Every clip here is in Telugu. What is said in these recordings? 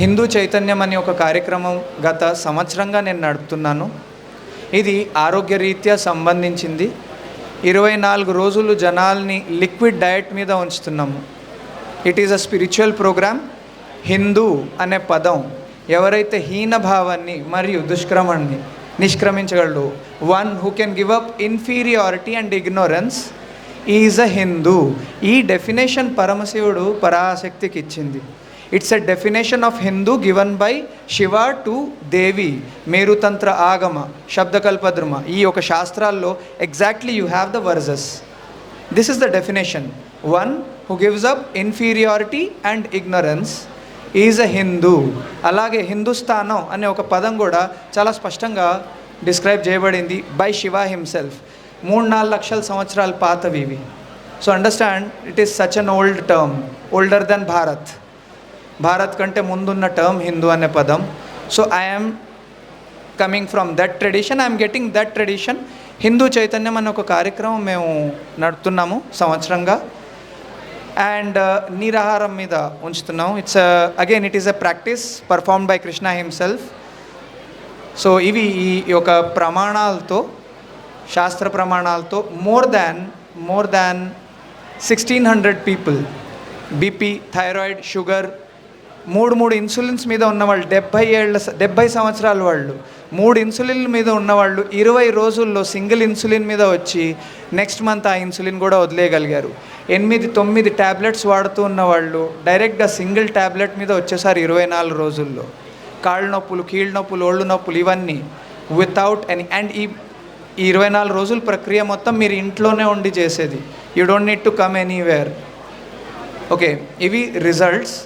హిందూ చైతన్యం అనే ఒక కార్యక్రమం గత సంవత్సరంగా నేను నడుపుతున్నాను. ఇది ఆరోగ్య రీత్యా సంబంధించింది. ఇరవై నాలుగు రోజులు జనాల్ని లిక్విడ్ డయట్ మీద ఉంచుతున్నాము. It is a spiritual program. Hindu అనే పదం ఎవరైతే హీన భావాన్ని మరియు దుష్క్రమాన్ని నిష్క్రమించగలడు one who can give up inferiority and ignorance is a Hindu. ఈ డెఫినేషన్ పరమశివుడు పరాశక్తికి ఇచ్చింది it's a definition of Hindu given by Shiva to Devi Merutantra Agama Shabdakalpadruma ఈ ఒక శాస్త్రాల్లో exactly you have the verses this is the definition one who gives up inferiority and ignorance is a Hindu అలాగే హిందుస్థానం అనే ఒక పదం కూడా చాలా స్పష్టంగా డిస్క్రైబ్ చేయబడింది బై శివ హిమ్సెల్ఫ్ మూడు నాలుగు లక్షల సంవత్సరాల పాతవి ఇవి. So understand it is such an old term older than Bharat Bharat కంటే ముందున్న టర్మ్ హిందూ అనే పదం so I'm coming from that tradition I'm getting that tradition Hindu Chaitanyam అనే ఒక కార్యక్రమం మేము నడుపుతున్నాము సంవత్సరంగా అండ్ నీరాహారం మీద ఉంచుతున్నాం it's again it is a practice perform by Krishna himself so ఇవి ఈ యొక్క ప్రమాణాలతో శాస్త్ర ప్రమాణాలతో more than more than sixteen hundred people BP thyroid sugar మూడు మూడు ఇన్సులిన్స్ మీద ఉన్నవాళ్ళు డెబ్భై ఏళ్ళ డెబ్భై సంవత్సరాల వాళ్ళు. మూడు ఇన్సులిన్ మీద ఉన్నవాళ్ళు ఇరవై రోజుల్లో సింగిల్ ఇన్సులిన్ మీద వచ్చి నెక్స్ట్ మంత్ ఆ ఇన్సులిన్ కూడా వదిలేయగలిగారు. ఎనిమిది తొమ్మిది ట్యాబ్లెట్స్ వాడుతూ ఉన్న వాళ్ళు డైరెక్ట్గా సింగిల్ ట్యాబ్లెట్ మీద వచ్చేసారి ఇరవై నాలుగు రోజుల్లో. కాళ్ళ నొప్పులు కీళ్ళ నొప్పులు ఒళ్ళు నొప్పులు ఇవన్నీ వితౌట్ ఎనీ అండ్ ఈ ఈ ఇరవై నాలుగు రోజుల ప్రక్రియ మొత్తం మీరు ఇంట్లోనే ఉండి చేసేది. You don't need to come anywhere okay ఇవి రిజల్ట్స్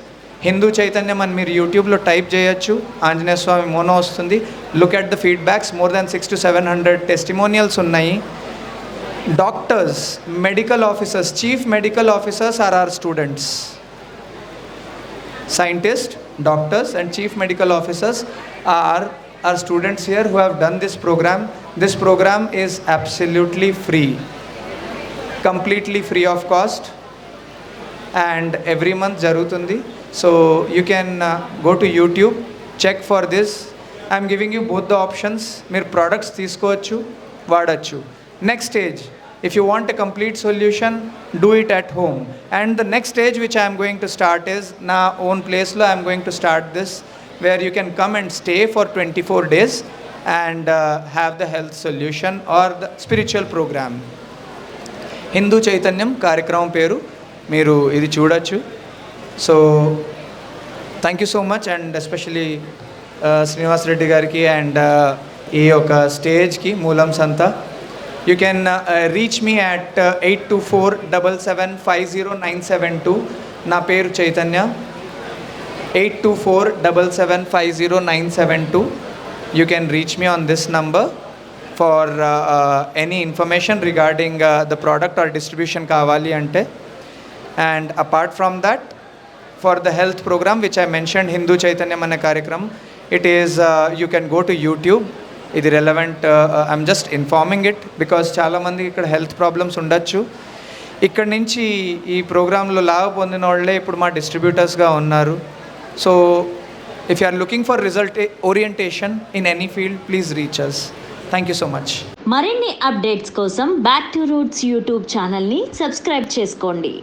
హిందూ చైతన్యం అని మీరు యూట్యూబ్లో టైప్ చేయొచ్చు. ఆంజనేయ స్వామి మోనో వస్తుంది. Look at the feedbacks more than six to seven hundred testimonials ఉన్నాయి. Doctors medical officers chief medical officers are are students scientist doctors and chief medical officers are are students here who have done this program this program is absolutely free completely free of cost and every month జరుగుతుంది. So you can go to YouTube check check this this. I'm giving you both the options. Mere products తీసుకోవచ్చు వాడచ్చు next stage if you want a complete solution do it at home and the next stage which I'm going to start is నా ఓన్ ప్లేస్లో I'm going to start this where you can come and stay for twenty four days and have the health solution or the spiritual program Hindu Chaitanyam కార్యక్రమం పేరు మీరు ఇది చూడొచ్చు so thank you so much and especially Srinivas Reddy గారికి అండ్ ఈ యొక్క స్టేజ్కి మూలం సంతా you can reach me at eight two four double seven five zero nine seven two నా పేరు Chaitanya. Eight two four double seven five zero nine seven two you can reach me on this number for any information regarding the product or distribution కావాలి అంటే. And apart from that for the health program which I mention Hindu Chaitanyam అనే కార్యక్రమం it is you can go to YouTube ఇది relevant I'm just informing it because చాలామంది ఇక్కడ హెల్త్ ప్రాబ్లమ్స్ ఉండొచ్చు. ఇక్కడ నుంచి ఈ ప్రోగ్రాంలో లాభ పొందిన వాళ్ళే ఇప్పుడు మా డిస్ట్రిబ్యూటర్స్గా ఉన్నారు. So if you are looking for result orientation in any field please reach us thank you so much మరిన్ని అప్డేట్స్ కోసం బ్యాక్ టు రూట్స్ యూట్యూబ్ ఛానల్ని సబ్స్క్రైబ్ చేసుకోండి.